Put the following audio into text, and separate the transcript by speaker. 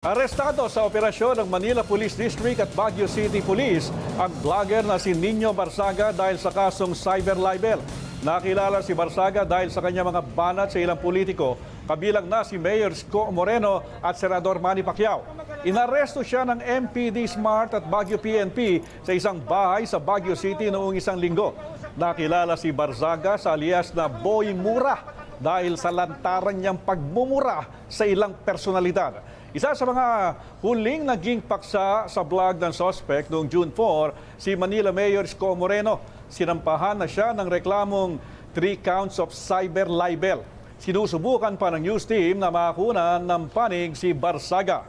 Speaker 1: Arestado sa operasyon ng Manila Police District at Baguio City Police ang vlogger na si Nino Barsaga dahil sa kasong cyber libel. Nakilala si Barsaga dahil sa kanyang mga banat sa ilang politiko, kabilang na si Mayor Sco Moreno at Senador Manny Pacquiao. Inaresto siya ng MPD Smart at Baguio PNP sa isang bahay sa Baguio City noong isang linggo. Nakilala si Barzaga sa alias na Boy Mura dahil sa lantaran niyang pagmumura sa ilang personalidad. Isa sa mga huling naging paksa sa vlog ng suspect noong June 4, si Manila Mayor Sco Moreno. Sinampahan na siya ng reklamong three counts of cyber libel. Sinusubukan pa ng news team na makakunan ng panig si Barsaga.